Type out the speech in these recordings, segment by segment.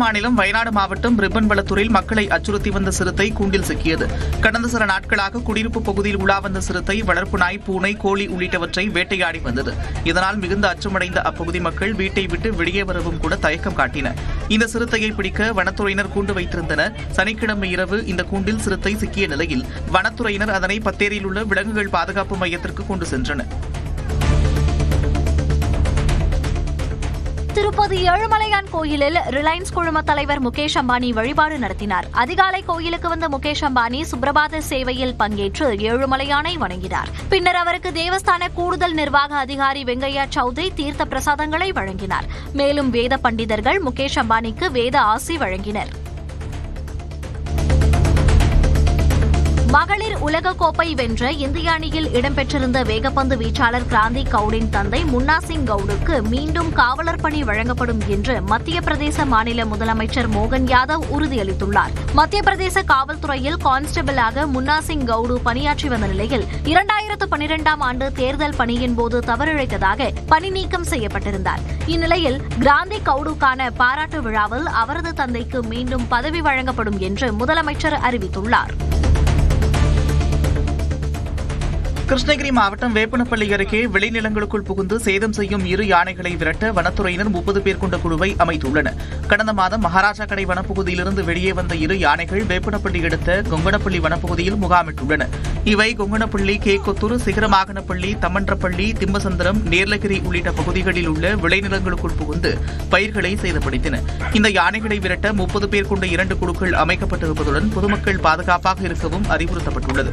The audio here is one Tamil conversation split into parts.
மாநிலம் வயநாடு மாவட்டம் ரிப்பன்வளத்தூரில் மக்களை அச்சுறுத்தி வந்த சிறுத்தை கூண்டில் சிக்கியது. கடந்த சில நாட்களாக குடியிருப்பு பகுதியில் உலா வந்த சிறுத்தை வளர்ப்பு நாய் பூனை கோழி உள்ளிட்டவற்றை வேட்டையாடி வந்தது. இதனால் மிகுந்த அச்சமடைந்த அப்பகுதி மக்கள் வீட்டை விட்டு வெளியே வரவும் கூட தயக்கம் காட்டின. இந்த சிறுத்தையை பிடிக்க வனத்துறையினர் கூண்டு வைத்திருந்தனர். சனிக்கிழமை இரவு இந்த கூண்டில் சிறுத்தை சிக்கிய நிலையில் வனத்துறையினர் அதனை பத்தேரியில் உள்ள விலங்குகள் பாதுகாப்பு மையத்திற்கு கொண்டு சென்றனர். திருப்பதி ஏழுமலையான் கோயிலில் ரிலையன்ஸ் குழும தலைவர் முகேஷ் அம்பானி வழிபாடு நடத்தினார். அதிகாலை கோயிலுக்கு வந்த முகேஷ் அம்பானி சுப்பிரபாத சேவையில் பங்கேற்று ஏழுமலையானை வணங்கினார். பின்னர் அவருக்கு தேவஸ்தான கூடுதல் நிர்வாக அதிகாரி வெங்கையா சௌத்ரி தீர்த்த பிரசாதங்களை வழங்கினார். மேலும் வேத பண்டிதர்கள் முகேஷ் அம்பானிக்கு வேத ஆசி வழங்கினர். மகளிர் உலகக்கோப்பை வென்ற இந்திய அணியில் இடம்பெற்றிருந்த வேகப்பந்து வீச்சாளர் கிராந்தி கவுடின் தந்தை முன்னா சிங் கவுடுக்கு மீண்டும் காவலர் பணி வழங்கப்படும் என்று மத்திய பிரதேச மாநில முதலமைச்சர் மோகன் யாதவ் உறுதியளித்துள்ளார். மத்திய பிரதேச காவல்துறையில் கான்ஸ்டபிளாக முன்னா சிங் கவுடு பணியாற்றி வந்த நிலையில் இரண்டாயிரத்து பனிரெண்டாம் ஆண்டு தேர்தல் பணியின் போது தவறிழைத்ததாக பணி நீக்கம் செய்யப்பட்டிருந்தார். இந்நிலையில் கிராந்தி கவுடுக்கான பாராட்டு விழாவில் அவரது தந்தைக்கு மீண்டும் பதவி வழங்கப்படும் என்று முதலமைச்சர் அறிவித்துள்ளார். கிருஷ்ணகிரி மாவட்டம் வேப்பனப்பள்ளி அருகே விளைநிலங்களுக்குள் புகுந்து சேதம் செய்யும் இரு யானைகளை விரட்ட வனத்துறையினர் முப்பது பேர் கொண்ட குழுவை அமைத்துள்ளனர். கடந்த மாதம் மகாராஜா கடை வனப்பகுதியிலிருந்து வெளியே வந்த இரு யானைகள் வேப்பனப்பள்ளி அடுத்த கொங்கணப்பள்ளி வனப்பகுதியில் முகாமிட்டுள்ளன. இவை கொங்கணப்பள்ளி கேக்கொத்தூர் சிகரமாகனப்பள்ளி தம்மன்றப்பள்ளி திம்மசந்திரம் நேர்லகிரி உள்ளிட்ட பகுதிகளில் உள்ள விளைநிலங்களுக்குள் புகுந்து பயிர்களை சேதப்படுத்தின. இந்த யானைகளை விரட்ட முப்பது பேர் கொண்ட இரண்டு குழுக்கள் அமைக்கப்பட்டிருப்பதுடன் பொதுமக்கள் பாதுகாப்பாக இருக்கவும் அறிவுறுத்தப்பட்டுள்ளது.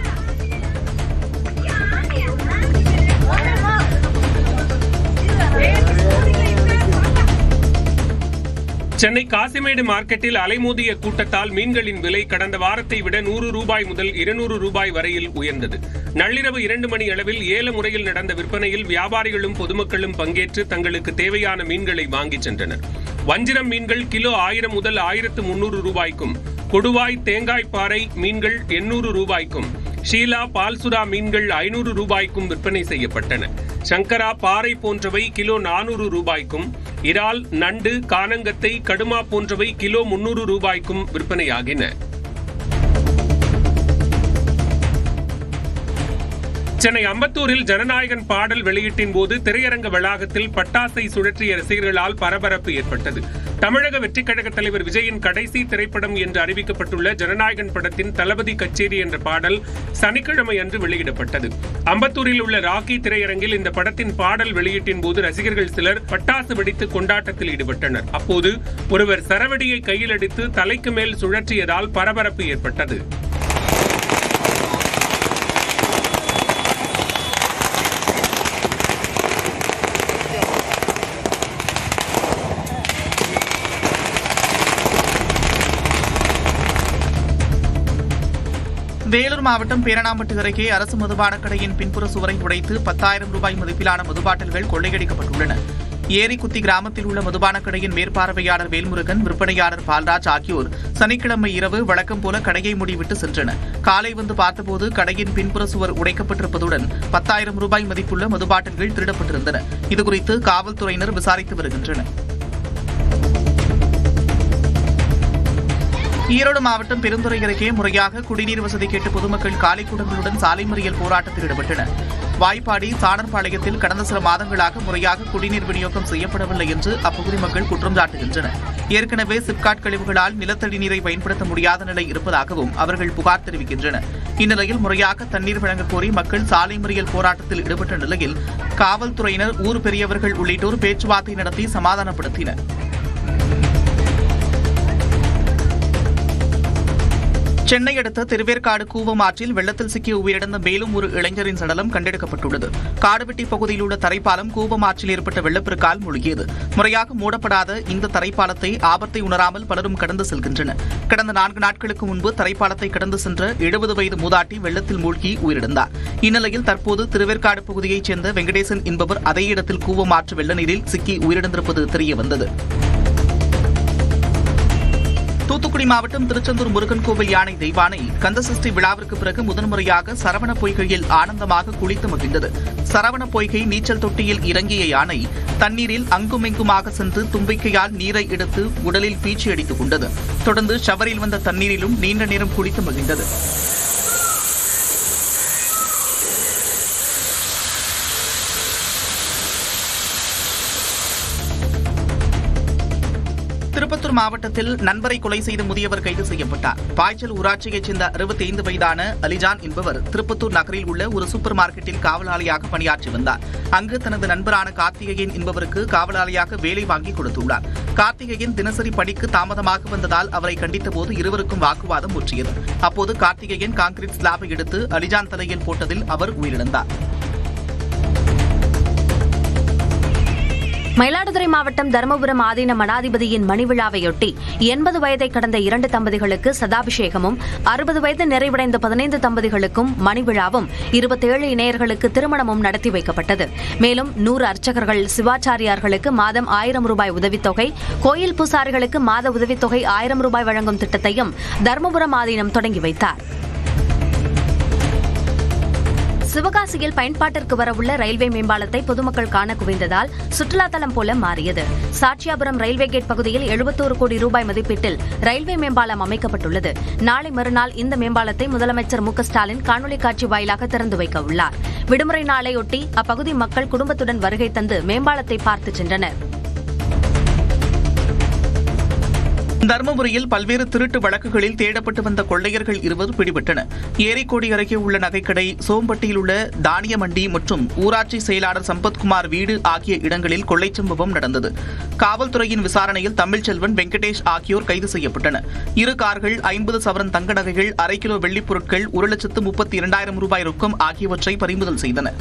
சென்னை காசிமேடு மார்க்கெட்டில் அலைமோதிய கூட்டத்தால் மீன்களின் விலை கடந்த வாரத்தை விட நூறு ரூபாய் முதல் இருநூறு ரூபாய் வரையில் உயர்ந்தது. நள்ளிரவு இரண்டு மணி அளவில் ஏல முறையில் நடந்த விற்பனையில் வியாபாரிகளும் பொதுமக்களும் பங்கேற்று தங்களுக்கு தேவையான மீன்களை வாங்கிச் சென்றனர். வஞ்சிரம் மீன்கள் கிலோ ஆயிரம் முதல் ஆயிரத்து முன்னூறு ரூபாய்க்கும் கொடுவாய் தேங்காய் பாறை மீன்கள் எண்ணூறு ரூபாய்க்கும் ஷீலா பால்சுரா மீன்கள் ஐநூறு ரூபாய்க்கும் விற்பனை செய்யப்பட்டன. சங்கரா பாறை போன்றவை கிலோ நானூறு ரூபாய்க்கும் இறால் நண்டு கானங்கத்தை கடுமா போன்றவை கிலோ முன்னூறு ரூபாய்க்கும் விற்பனையாகின. சென்னை அம்பத்தூரில் ஜனநாயகன் பாடல் வெளியீட்டின் போது திரையரங்க வளாகத்தில் பட்டாசை சுழற்றிய ரசிகர்களால் பரபரப்பு ஏற்பட்டது. தமிழக வெற்றிக் கழக தலைவர் விஜயின் கடைசி திரைப்படம் என்று அறிவிக்கப்பட்டுள்ள ஜனநாயகன் படத்தின் தளபதி கச்சேரி என்ற பாடல் சனிக்கிழமை அன்று வெளியிடப்பட்டது. அம்பத்தூரில் உள்ள ராக்கி திரையரங்கில் இந்த படத்தின் பாடல் வெளியீட்டின் போது ரசிகர்கள் சிலர் பட்டாசு வெடித்து கொண்டாட்டத்தில் ஈடுபட்டனர். அப்போது ஒருவர் சரவடியை கையில் அடித்து தலைக்கு மேல் சுழற்றியதால் பரபரப்பு ஏற்பட்டது. வேலூர் மாவட்டம் பேரணாம்பட்டு அருகே அரசு மதுபான கடையின் பின்புற சுவரை உடைத்து பத்தாயிரம் ரூபாய் மதிப்பிலான மதுபாட்டில்கள் கொள்ளையடிக்கப்பட்டுள்ளன. ஏரிக்குத்தி கிராமத்தில் உள்ள மதுபான கடையின் மேற்பார்வையாளர் வேல்முருகன் விற்பனையாளர் பால்ராஜ் ஆகியோர் சனிக்கிழமை இரவு வழக்கம் போல கடையை மூடிவிட்டு சென்றனர். காலை வந்து பார்த்தபோது கடையின் பின்புற சுவர் உடைக்கப்பட்டிருப்பதுடன் பத்தாயிரம் ரூபாய் மதிப்புள்ள மதுபாட்டில்கள் திருடப்பட்டிருந்தன. இதுகுறித்து காவல்துறையினர் விசாரித்து வருகின்றனர். ஈரோடு மாவட்டம் பெருந்துறை அருகே முறையாக குடிநீர் வசதி கேட்டு பொதுமக்கள் காலை குடங்களுடன் சாலை மறியல் போராட்டத்தில் ஈடுபட்டனர். வாய்ப்பாடி சாணர்பாளையத்தில் கடந்த சில மாதங்களாக முறையாக குடிநீர் விநியோகம் செய்யப்படவில்லை என்று அப்பகுதி மக்கள் குற்றம் சாட்டுகின்றனர். ஏற்கனவே சிப்காட் கழிவுகளால் நிலத்தடி நீரை பயன்படுத்த முடியாத நிலை இருப்பதாகவும் அவர்கள் புகார் தெரிவிக்கின்றனர். இந்நிலையில் முறையாக தண்ணீர் வழங்கக் கோரி மக்கள் சாலை மறியல் போராட்டத்தில் ஈடுபட்ட நிலையில் காவல்துறையினர் ஊர் பெரியவர்கள் உள்ளிட்டோர் பேச்சுவார்த்தை நடத்தி சமாதானப்படுத்தினர். சென்னை அடுத்த திருவேற்காடு கூவம் ஆற்றில் வெள்ளத்தில் சிக்கி உயிரிழந்த மேலும் ஒரு இளைஞரின் சடலம் கண்டெடுக்கப்பட்டுள்ளது. காடுவெட்டி பகுதியில் உள்ள தரைப்பாலம் கூவம் ஆற்றில் ஏற்பட்ட வெள்ளப்பெருக்கால் மூழ்கியது. முறையாக மூடப்படாத இந்த தரைப்பாலத்தை ஆபத்தை உணராமல் பலரும் கடந்து செல்கின்றனர். கடந்த நான்கு நாட்களுக்கு முன்பு தரைப்பாலத்தை கடந்து சென்ற எழுபது வயது மூதாட்டி வெள்ளத்தில் மூழ்கி உயிரிழந்தார். இந்நிலையில் தற்போது திருவேற்காடு பகுதியைச் சேர்ந்த வெங்கடேசன் என்பவர் அதே இடத்தில் கூவம் ஆற்று வெள்ள நீரில் சிக்கி உயிரிழந்திருப்பது தெரியவந்தது. தூத்துக்குடி மாவட்டம் திருச்செந்தூர் முருகன் கோவில் யானை தெய்வானை கந்தசஷ்டி விழாவிற்கு பிறகு முதன்முறையாக சரவண பொய்கையில் ஆனந்தமாக குளித்து மகிழ்ந்தது. சரவண பொய்கை நீச்சல் தொட்டியில் இறங்கிய யானை தண்ணீரில் அங்குமிங்குமாக சென்று தும்பிக்கையால் நீரை எடுத்து உடலில் பீச்சி அடித்துக் கொண்டது. தொடர்ந்து ஷவரில் வந்த தண்ணீரிலும் நீண்ட நேரம் குளித்து மகிழ்ந்தது. மாவட்டத்தில் நண்பரை கொலை செய்த முதியவர் கைது செய்யப்பட்டார். பாய்ச்சல் ஊராட்சியைச் சேர்ந்த அறுபத்தி ஐந்து வயதான அலிஜான் என்பவர் திருப்பத்தூர் நகரில் உள்ள ஒரு சூப்பர் மார்க்கெட்டில் காவலாளியாக பணியாற்றி வந்தார். அங்கு தனது நண்பரான கார்த்திகேயன் என்பவருக்கு காவலாளியாக வேலை வாங்கி கொடுத்துள்ளார். கார்த்திகேயன் தினசரி பணிக்கு தாமதமாக வந்ததால் அவரை கண்டித்தபோது இருவருக்கும் வாக்குவாதம் முற்றியது. அப்போது கார்த்திகேயன் கான்கிரீட் ஸ்லாபை எடுத்து அலிஜான் தலையில் போட்டதில் அவர் உயிரிழந்தார். மயிலாடுதுறை மாவட்டம் தருமபுரம் ஆதீன மடாதிபதியின் மணி விழாவையொட்டி எண்பது வயதை கடந்த இரண்டு தம்பதிகளுக்கு சதாபிஷேகமும் அறுபது வயது நிறைவடைந்த பதினைந்து தம்பதிகளுக்கும் மணி விழாவும் இருபத்தேழு இணையர்களுக்கு திருமணமும் நடத்தி வைக்கப்பட்டது. மேலும் நூறு அர்ச்சகர்கள் சிவாச்சாரியார்களுக்கு மாதம் ஆயிரம் ரூபாய் உதவித்தொகை கோயில் பூசாரிகளுக்கு மாத உதவித்தொகை ஆயிரம் ரூபாய் வழங்கும் திட்டத்தையும் தருமபுரம் ஆதீனம் தொடங்கி வைத்தார். சிவகாசியில் பயன்பாட்டிற்கு வரவுள்ள ரயில்வே மேம்பாலத்தை பொதுமக்கள் காண குவிந்ததால் சுற்றுலா தலம் போல மாறியது. சாட்சியாபுரம் ரயில்வே கேட் பகுதியில் எழுபத்தோரு கோடி ரூபாய் மதிப்பீட்டில் ரயில்வே மேம்பாலம் அமைக்கப்பட்டுள்ளது. நாளை மறுநாள் இந்த மேம்பாலத்தை முதலமைச்சர் மு ஸ்டாலின் காணொலி காட்சி வாயிலாக திறந்து வைக்க உள்ளார். விடுமுறை நாளையொட்டி அப்பகுதி மக்கள் குடும்பத்துடன் வருகை தந்து மேம்பாலத்தை பார்த்து சென்றனர். தருமபுரியில் பல்வேறு திருட்டு வழக்குகளில் தேடப்பட்டு வந்த கொள்ளையர்கள் இருவர் பிடிபட்டனர். ஏரிக்கோடி அருகே உள்ள நகைக்கடை சோம்பட்டியில் உள்ள தானிய மண்டி மற்றும் ஊராட்சி செயலாளர் சம்பத்குமார் வீடு ஆகிய இடங்களில் கொள்ளைச் சம்பவம் நடந்தது. காவல்துறையின் விசாரணையில் தமிழ்ச்செல்வன் வெங்கடேஷ் ஆகியோர் கைது செய்யப்பட்டனர். இரு கார்கள் ஐம்பது சவரன் தங்க நகைகள் அரை கிலோ வெள்ளிப் பொருட்கள் ஒரு லட்சத்து முப்பத்தி இரண்டாயிரம் ரூபாய் ரொக்கம் ஆகியவற்றை பறிமுதல் செய்தனர்.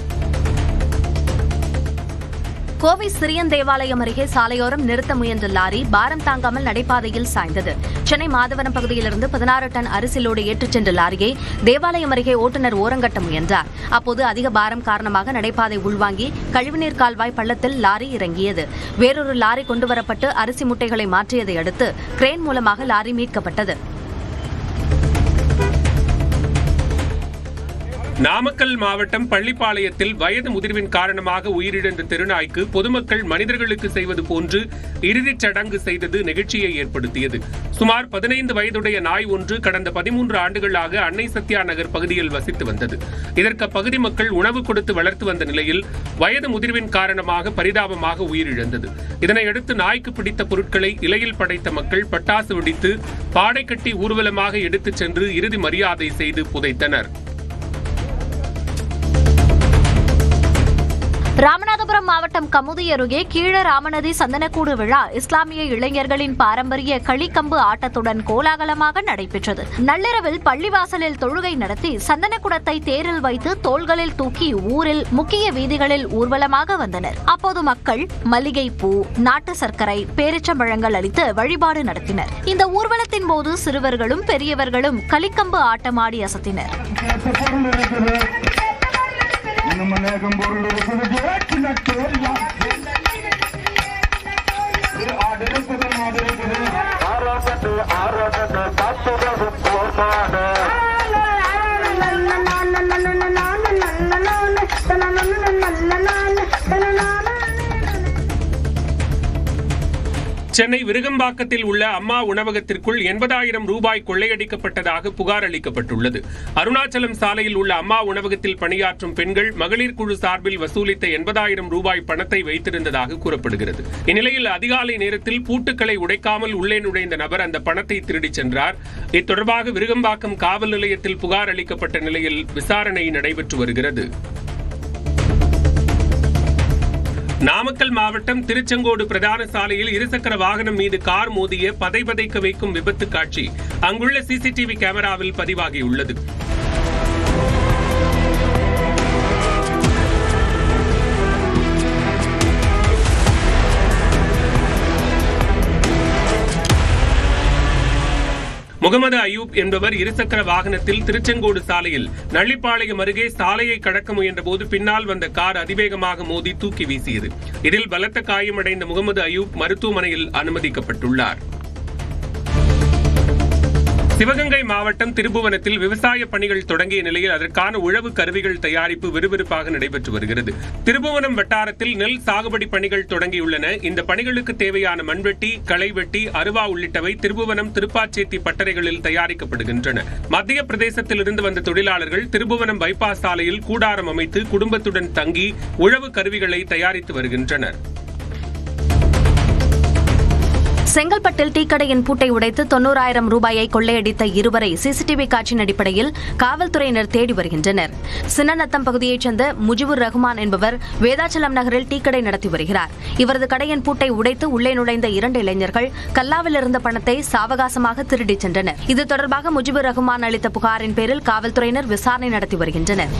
கோவை சிறியன் தேவாலயம் அருகே சாலையோரம் நிறுத்த முயன்ற லாரி பாரம் தாங்காமல் நடைபாதையில் சாய்ந்தது. சென்னை மாதவரம் பகுதியிலிருந்து பதினாறு டன் அரிசிலோடு ஏற்றுச் சென்ற லாரியை தேவாலயம் அருகே ஓட்டுநர் ஓரங்கட்ட முயன்றார். அப்போது அதிக பாரம் காரணமாக நடைபாதை உள்வாங்கி கழிவுநீர் கால்வாய் பள்ளத்தில் லாரி இறங்கியது. வேறொரு லாரி கொண்டுவரப்பட்டு அரிசி முட்டைகளை மாற்றியதை அடுத்து கிரேன் மூலமாக லாரி மீட்கப்பட்டது. நாமக்கல் மாவட்டம் பள்ளிப்பாளையத்தில் வயது முதிர்வின் காரணமாக உயிரிழந்த திருநாய்க்கு பொதுமக்கள் மனிதர்களுக்கு செய்வது போன்று இறுதிச் சடங்கு செய்தது நெகிழ்ச்சியை ஏற்படுத்தியது. சுமார் பதினைந்து வயதுடைய நாய் ஒன்று கடந்த பதிமூன்று ஆண்டுகளாக அன்னை சத்யா நகர் பகுதியில் வசித்து வந்தது. இதற்கு அப்பகுதி மக்கள் உணவு கொடுத்து வளர்த்து வந்த நிலையில் வயது முதிர்வின் காரணமாக பரிதாபமாக உயிரிழந்தது. இதனையடுத்து நாய்க்கு பிடித்த பொருட்களை இலையில் படைத்த மக்கள் பட்டாசு வெடித்து பாடை கட்டி ஊர்வலமாக எடுத்துச் சென்று இறுதி மரியாதை செய்து புதைத்தனர். ராமநாதபுரம் மாவட்டம் கமுதி அருகே கீழ ராமநதி சந்தனக்கூடு விழா இஸ்லாமிய இளைஞர்களின் பாரம்பரிய களிக்கம்பு ஆட்டத்துடன் கோலாகலமாக நடைபெற்றது. நள்ளிரவில் பள்ளிவாசலில் தொழுகை நடத்தி சந்தனக்குடத்தை தேரில் வைத்து தோள்களில் தூக்கி ஊரில் முக்கிய வீதிகளில் ஊர்வலமாக வந்தனர். அப்போது மக்கள் மல்லிகை பூ நாட்டு சர்க்கரை பேரிச்சம்பழங்கள் அளித்து வழிபாடு நடத்தினர். இந்த ஊர்வலத்தின் போது சிறுவர்களும் பெரியவர்களும் களிக்கம்பு ஆட்டமாடி அசத்தினர். இன்னும் அநேகம் சென்னை விருகம்பாக்கத்தில் உள்ள அம்மா உணவகத்திற்குள் எண்பதாயிரம் ரூபாய் கொள்ளையடிக்கப்பட்டதாக புகார் அளிக்கப்பட்டுள்ளது. அருணாச்சலம் சாலையில் உள்ள அம்மா உணவகத்தில் பணியாற்றும் பெண்கள் மகளிர் குழு சார்பில் வசூலித்த எண்பதாயிரம் ரூபாய் பணத்தை வைத்திருந்ததாக கூறப்படுகிறது. இந்நிலையில் அதிகாலை நேரத்தில் பூட்டுக்களை உடைக்காமல் உள்ளே நுழைந்த நபர் அந்த பணத்தை திருடிச் சென்றார். இத்தொடர்பாக விருகம்பாக்கம் காவல் நிலையத்தில் புகார் அளிக்கப்பட்ட நிலையில் விசாரணை நடைபெற்று வருகிறது. நாமக்கல் மாவட்டம் திருச்செங்கோடு பிரதான சாலையில் இருசக்கர வாகனம் மீது கார் மோதிய பதைபதைக்க வைக்கும் விபத்து காட்சி. அங்குள்ள சிசிடிவி கேமராவில் பதிவாகியுள்ளது. முகமது அயூப் என்பவர் இருசக்கர வாகனத்தில் திருச்செங்கோடு சாலையில் நள்ளிப்பாளையம் அருகே சாலையை கடக்க முயன்றபோது பின்னால் வந்த கார் அதிவேகமாக மோதி தூக்கி வீசியது. இதில் பலத்த காயமடைந்த முகமது அயூப் மருத்துவமனையில் அனுமதிக்கப்பட்டுள்ளார். சிவகங்கை மாவட்டம் திருபுவனத்தில் விவசாய பணிகள் தொடங்கிய நிலையில் அதற்கான உழவு கருவிகள் தயாரிப்பு விறுவிறுப்பாக நடைபெற்று வருகிறது. திருபுவனம் வட்டாரத்தில் நெல் சாகுபடி பணிகள் தொடங்கியுள்ளன. இந்த பணிகளுக்கு தேவையான மண்வெட்டி களைவெட்டி அருவா உள்ளிட்டவை திருபுவனம் திருப்பாச்சேத்தி பட்டறைகளில் தயாரிக்கப்படுகின்றன. மத்திய பிரதேசத்திலிருந்து வந்த தொழிலாளர்கள் திருபுவனம் பைபாஸ் சாலையில் கூடாரம் அமைத்து குடும்பத்துடன் தங்கி உழவு கருவிகளை தயாரித்து வருகின்றனர். செங்கல்பட்டில் டீக்கடையின் பூட்டை உடைத்து தொன்னூறாயிரம் ரூபாயை கொள்ளையடித்த இருவரை சிசிடிவி காட்சியின் அடிப்படையில் காவல்துறையினர் தேடி வருகின்றனர். சின்னநத்தம் பகுதியைச் சேர்ந்த முஜிபுர் ரஹ்மான் என்பவர் வேதாச்சலம் நகரில் டீக்கடை நடத்தி வருகிறார். இவரது கடையின் பூட்டை உடைத்து உள்ளே நுழைந்த இரண்டு இளைஞர்கள் கல்லாவில் இருந்த பணத்தை சாவகாசமாக திருடிச் சென்றனர். இது தொடர்பாக முஜிபுர் ரஹ்மான் அளித்த புகாரின் பேரில் காவல்துறையினர் விசாரணை நடத்தி வருகின்றனர்.